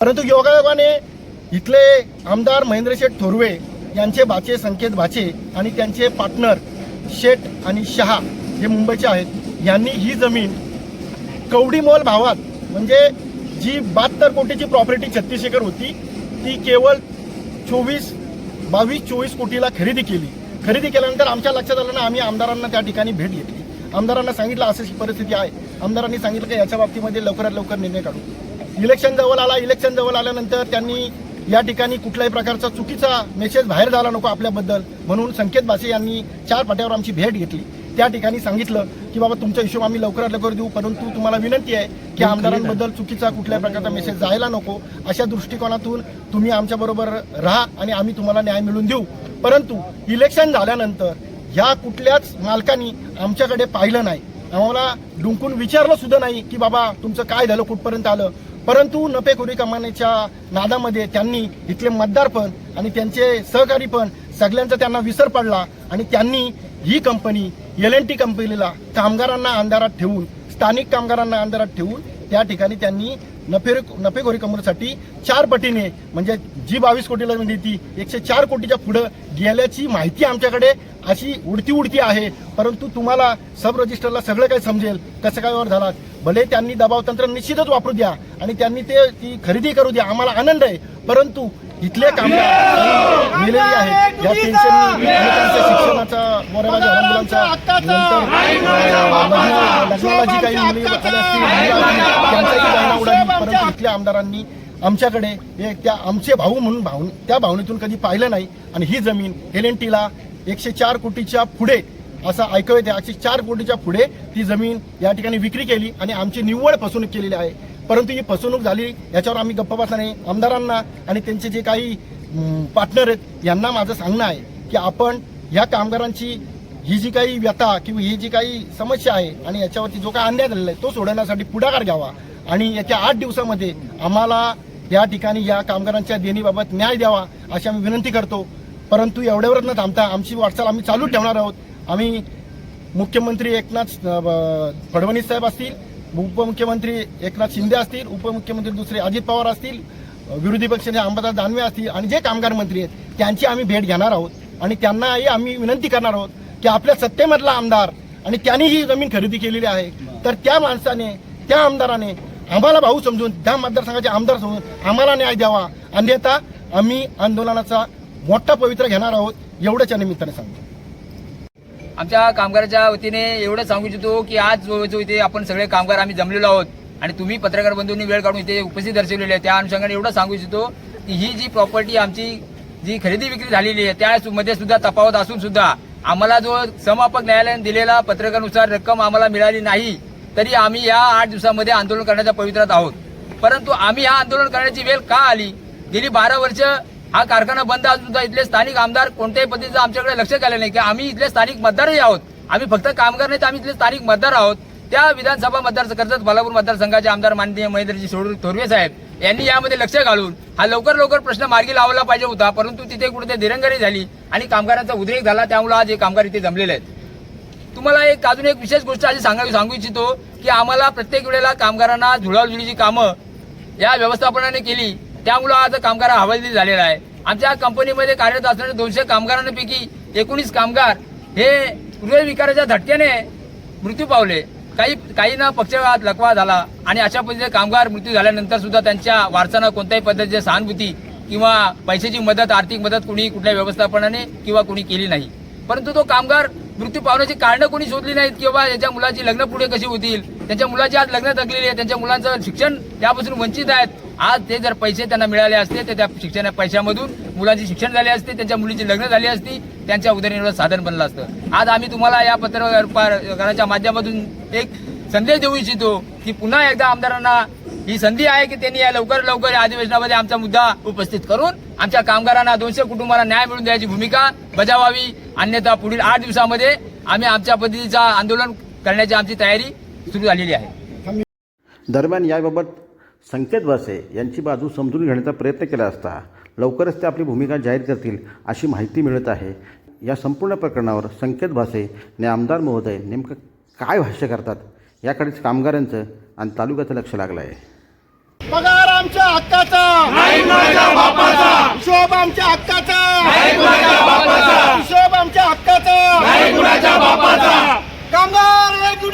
परंतु योगायोगाने इथले आमदार महेंद्र शेठ थोरवे यांचे भाचे संकेत भाचे आणि त्यांचे पार्टनर शेठ आणि शहा हे मुंबईचे आहेत. यांनी ही जमीन कवडीमोल भावात म्हणजे जी बहात्तर कोटीची प्रॉपर्टी छत्तीस एकर होती ती केवळ चोवीस बावीस चोवीस कोटीला खरेदी केली. खरेदी केल्यानंतर आमच्या लक्षात आलं ना आम्ही आमदारांना त्या ठिकाणी भेट घेतली. आमदारांना सांगितलं अशी परिस्थिती आहे. आमदारांनी सांगितलं की याच्या बाबतीमध्ये लवकरात लवकर निर्णय काढू. इलेक्शन जवळ आला इलेक्शन जवळ आल्यानंतर त्यांनी या ठिकाणी कुठल्याही प्रकारचा चुकीचा मेसेज बाहेर झाला नको आपल्याबद्दल म्हणून संकेत बासे यांनी चार पाट्यावर आमची भेट घेतली. त्या ठिकाणी सांगितलं की बाबा तुमचा हिशोब आम्ही लवकरात लवकर देऊ परंतु तुम्हाला विनंती आहे की आमदारांबद्दल चुकीचा कुठल्याही प्रकारचा मेसेज जायला नको. अशा दृष्टिकोनातून तुम्ही आमच्याबरोबर राहा आणि आम्ही तुम्हाला न्याय मिळवून देऊ. परंतु इलेक्शन झाल्यानंतर ह्या कुठल्याच मालकांनी आमच्याकडे पाहिलं नाही. आम्हाला डुंकून विचारलं सुद्धा नाही की बाबा तुमचं काय झालं? कुठपर्यंत आलं? परंतु नफेखोरी कमानेच्या नादामध्ये त्यांनी इथले मतदार पण आणि त्यांचे सहकारी पण सगळ्यांचा त्यांना विसर पडला आणि त्यांनी ही कंपनी एल एन टी कंपनीला कामगारांना अंधारात ठेवून स्थानिक कामगारांना अंधारात ठेवून त्या ठिकाणी त्यांनी नफे नफेखोरी कमवण्यासाठी चार पटीने म्हणजे जी बावीस कोटीला म्हणजे ती एकशे चार कोटीच्या पुढं गेल्याची माहिती आमच्याकडे अशी उडती उडती आहे. परंतु तुम्हाला सब रजिस्टरला सगळं काही समजेल कसं काय वर झाला भले त्यांनी दबाव तंत्र निश्चितच वापरू द्या आणि त्यांनी ते ती खरेदी करू द्या. आम्हाला आनंद आहे. परंतु इथले कामगार मेलेली आहेत या शिक्षणाचा मुलांचा लग्नाला जी काही मुली त्यांचाही उडाली. परंतु इथल्या आमदारांनी आमच्याकडे हे त्या आमचे भाऊ म्हणून भाऊ त्या भावनेतून कधी पाहिलं नाही. आणि ही जमीन एल एन टीला एकशे चार कोटीच्या पुढे असं ऐकू येते एकशे चार कोटीच्या पुढे ती जमीन या ठिकाणी विक्री केली आणि आमची निव्वळ फसवणूक केलेली आहे. परंतु ही फसवणूक झाली याच्यावर आम्ही गप्प बसला नाही आमदारांना आणि त्यांचे जे काही पार्टनर आहेत यांना माझं सांगणं आहे की आपण ह्या कामगारांची ही जी काही व्यथा किंवा ही जी काही समस्या आहे आणि याच्यावरती जो काही अन्याय झालेला आहे तो सोडवण्यासाठी पुढाकार घ्यावा. आणि याच्या आठ दिवसामध्ये आम्हाला या ठिकाणी या कामगारांच्या देणीबाबत न्याय द्यावा अशी आम्ही विनंती करतो. परंतु एवढ्यावरच न थांबता आमची वाटचाल आम्ही चालू ठेवणार आहोत. आम्ही मुख्यमंत्री एकनाथ ब- फडणवीस साहेब असतील उपमुख्यमंत्री एकनाथ शिंदे असतील उपमुख्यमंत्री दुसरे अजित पवार असतील विरोधी पक्षाचे अंबादास दानवे असतील आणि जे कामगार मंत्री आहेत त्यांची आम्ही भेट घेणार आहोत. आणि त्यांनाही आम्ही विनंती करणार आहोत की आपल्या सत्तेमधला आमदार आणि त्यांनी ही जमीन खरेदी केलेली आहे. तर त्या माणसाने त्या आमदाराने आम्हाला भाऊ समजून त्या मतदारसंघाचे आमदार समजून आम्हाला न्याय द्यावा. अन्यथा आम्ही आंदोलनाचा मोठा पवित्र घेणार आहोत एवढ्याच्या निमित्ताने सांगतो. आमच्या कामगाराच्या वतीने एवढं सांगू इच्छितो की आज जो जो इथे आपण सगळे कामगार आम्ही जमलेलो आहोत आणि तुम्ही पत्रकार बंधूंनी वेळ काढून इथे उपस्थित दर्शवलेली आहे. त्या अनुषंगाने एवढं सांगू इच्छितो की ही जी प्रॉपर्टी आमची जी खरेदी विक्री झालेली आहे त्यामध्ये सुद्धा तफावत असून सुद्धा आम्हाला जो समापक न्यायालयाने दिलेला पत्रकानुसार रक्कम आम्हाला मिळाली नाही तरी आम्ही या आठ दिवसामध्ये आंदोलन करण्याच्या पवित्रात आहोत. परंतु आम्ही हा आंदोलन करण्याची वेळ का आली? गेली बारा वर्ष हा कारखाना बंद असून सुद्धा इथले स्थानिक आमदार कोणत्याही पद्धतीचं आमच्याकडे लक्ष केलं नाही. की आम्ही इथले स्थानिक मतदारही आहोत. आम्ही फक्त कामगार नाही तर आम्ही इथले स्थानिक मतदार आहोत. त्या विधानसभा मतदार कर्जत बालापूर मतदारसंघाचे आमदार माननीय महेंद्रजी सोडूर थोरवे साहेब यांनी यामध्ये लक्ष घालून हा लवकर लवकर प्रश्न मार्गी लावला पाहिजे होता. परंतु तिथे कुठे दिरंगारी झाली आणि कामगारांचा उद्रेक झाला. त्यामुळे आज हे कामगार इथे जमलेले आहेत. तुम्हाला एक अजून एक विशेष गोष्ट अशी सांगावी सांगू इच्छितो की आम्हाला प्रत्येक वेळेला कामगारांना झुळावझुळीची कामं या व्यवस्थापनाने केली. त्यामुळं आज कामगार हवालदिल झालेला आहे. आमच्या कंपनीमध्ये कार्यरत असणारे दोनशे कामगारांपैकी एकोणीस कामगार हे हृदयविकाराच्या धटक्याने मृत्यू पावले. काही काहींना पक्षवात लकवा झाला आणि अशा पद्धतीने कामगार मृत्यू झाल्यानंतर सुद्धा त्यांच्या वारसांना कोणत्याही पद्धतीची सहानुभूती किंवा पैशाची मदत आर्थिक मदत कुणी कुठल्या व्यवस्थापनाने किंवा कुणी केली नाही. परंतु तो कामगार मृत्यू पावण्याची कारणं कोणी शोधली नाहीत किंवा याच्या मुलाची लग्न पुढे कशी होतील त्यांच्या मुलाची आज लग्न थकलेली आहे त्यांच्या मुलांचं शिक्षण यापासून वंचित आहेत आज ते जर पैसे त्यांना मिळाले असते तर त्या शिक्षण पैशामधून मुलांचे शिक्षण झाले असते त्यांच्या मुलीची लग्न झाली असती त्यांच्या उदरनिर्वाह साधन बनलं असतं. आज आम्ही तुम्हाला या पत्रकाराच्या माध्यमातून एक संदेश देऊ इच्छितो की पुन्हा एकदा आमदारांना ही संधी आहे की त्यांनी या लवकर लवकर या अधिवेशनामध्ये आमचा मुद्दा उपस्थित करून आमच्या कामगारांना दोनशे कुटुंबांना न्याय मिळवून द्यायची भूमिका बजावावी. अन्यथा पुढील आठ दिवसामध्ये आम्ही आमच्या पद्धतीचा आंदोलन करण्याची आमची तयारी सुरू झालेली आहे. दरम्यान याबाबत संकेत भासे यांची बाजू समजून घेण्याचा प्रयत्न केला असता लवकरच ते आपली भूमिका जाहीर करतील अशी माहिती मिळत आहे. या संपूर्ण प्रकरणावर संकेत भासे ने आमदार महोदय नेमकं काय भाष्य करतात याकडेच कामगारांचं आणि तालुक्याचं लक्ष लागलं आहे पगार आमच्या हक्काचा. हिशोब आमच्या हक्काचा. हिशोब आमच्या हक्काचा. कामगार एक